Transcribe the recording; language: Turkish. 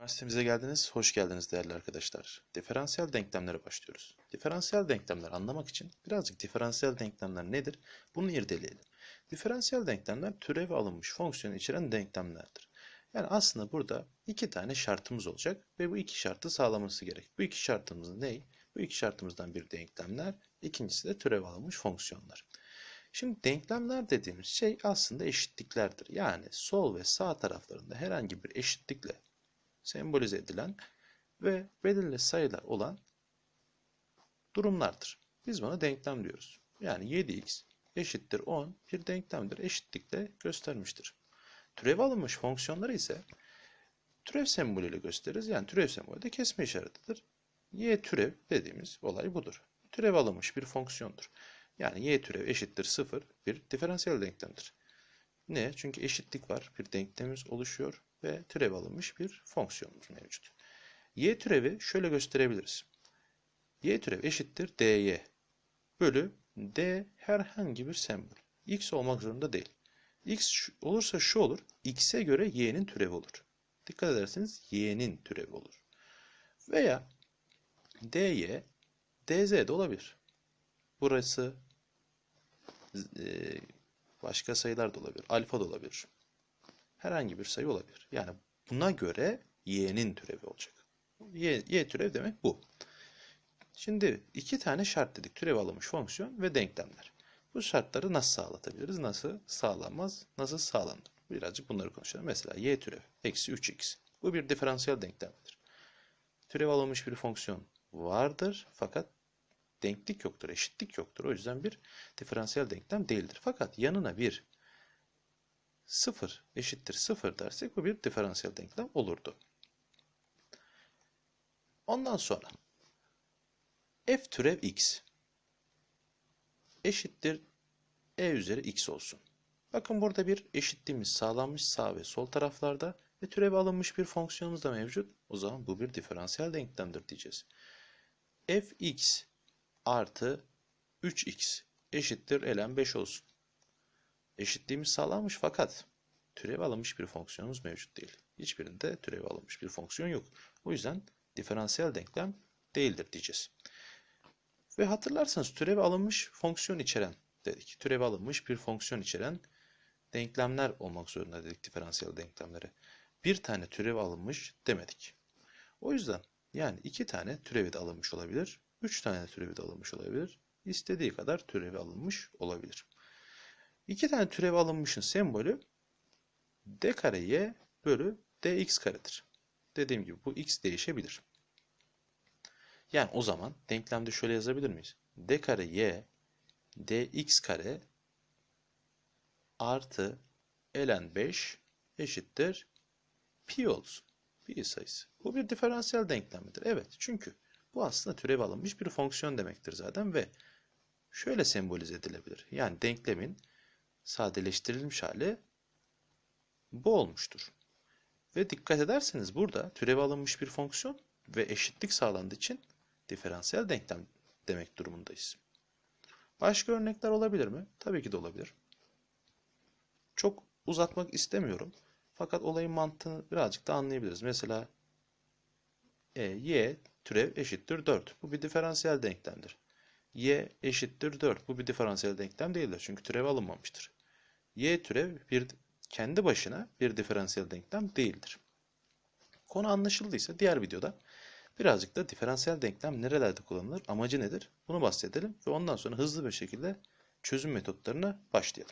Üniversitemize geldiniz, hoş geldiniz değerli arkadaşlar. Diferansiyel denklemlere başlıyoruz. Diferansiyel denklemler anlamak için birazcık diferansiyel denklemler nedir? Bunu irdeleyelim. Diferansiyel denklemler türevi alınmış fonksiyon içeren denklemlerdir. Yani aslında burada iki tane şartımız olacak ve bu iki şartı sağlaması gerek. Bu iki şartımız ne? Bu iki şartımızdan bir denklemler, ikincisi de türev alınmış fonksiyonlar. Şimdi denklemler dediğimiz şey aslında eşitliklerdir. Yani sol ve sağ taraflarında herhangi bir eşitlikle sembolize edilen ve belirli sayılar olan durumlardır. Biz buna denklem diyoruz. Yani 7x eşittir 10 bir denklemdir. Eşitlikle göstermiştir. Türev alınmış fonksiyonları ise türev sembolüyle gösteririz. Yani türev sembolü de kesme işaretidir. Y türev dediğimiz olay budur. Türev alınmış bir fonksiyondur. Yani y türev eşittir 0 bir diferansiyel denklemdir. Ne? Çünkü eşitlik var. Bir denklemimiz oluşuyor ve türev alınmış bir fonksiyonumuz mevcut. Y türevi şöyle gösterebiliriz. Y türev eşittir dy bölü d herhangi bir sembol. x olmak zorunda değil. x olursa şu olur. x'e göre y'nin türevi olur. Dikkat ederseniz y'nin türevi olur. Veya dy dz de olabilir. Burası e, başka sayılar da olabilir. Alfa da olabilir. Herhangi bir sayı olabilir. Yani buna göre y'nin türevi olacak. Y, y türev demek bu. Şimdi iki tane şart dedik. Türev alınmış fonksiyon ve denklemler. Bu şartları nasıl sağlatabiliriz? Nasıl sağlanmaz? Nasıl sağlanır? Birazcık bunları konuşalım. Mesela y türev eksi 3x. Bu bir diferansiyel denklemdir. Türev alınmış bir fonksiyon vardır fakat denklik yoktur, eşitlik yoktur. O yüzden bir diferansiyel denklem değildir. Fakat yanına bir 0 eşittir 0 dersek bu bir diferansiyel denklem olurdu. Ondan sonra f türev x eşittir e üzeri x olsun. Bakın burada bir eşitliğimiz sağlanmış sağ ve sol taraflarda ve türev alınmış bir fonksiyonumuz da mevcut. O zaman bu bir diferansiyel denklemdir diyeceğiz. fx artı 3x eşittir ln 5 olsun. Eşitliğimiz sağlanmış fakat türev alınmış bir fonksiyonumuz mevcut değil. Hiçbirinde türev alınmış bir fonksiyon yok. O yüzden diferansiyel denklem değildir diyeceğiz. Ve hatırlarsanız türev alınmış fonksiyon içeren dedik. Türev alınmış bir fonksiyon içeren denklemler olmak zorunda dedik diferansiyel denklemlere. Bir tane türev alınmış demedik. O yüzden yani iki tane türevi de alınmış olabilir. Üç tane türevi de alınmış olabilir. İstediği kadar türevi alınmış olabilir. İki tane türev alınmışın sembolü d kare y bölü dx karedir. Dediğim gibi bu x değişebilir. Yani o zaman denklemde şöyle yazabilir miyiz? d kare y dx kare artı ln 5 eşittir pi olsun. Pi sayısı. Bu bir diferansiyel denklemidir. Evet çünkü bu aslında türev alınmış bir fonksiyon demektir zaten ve şöyle sembolize edilebilir. Yani denklemin sadeleştirilmiş hali bu olmuştur. Ve dikkat ederseniz burada türev alınmış bir fonksiyon ve eşitlik sağlandığı için diferansiyel denklem demek durumundayız. Başka örnekler olabilir mi? Tabii ki de olabilir. Çok uzatmak istemiyorum. Fakat olayın mantığını birazcık da anlayabiliriz. Mesela e, y türev eşittir 4. Bu bir diferansiyel denklemdir. y eşittir 4. Bu bir diferansiyel denklem değildir. Çünkü türev alınmamıştır. Y türev bir kendi başına bir diferansiyel denklem değildir. Konu anlaşıldıysa diğer videoda birazcık da diferansiyel denklem nerelerde kullanılır, amacı nedir bunu bahsedelim ve ondan sonra hızlı bir şekilde çözüm metotlarına başlayalım.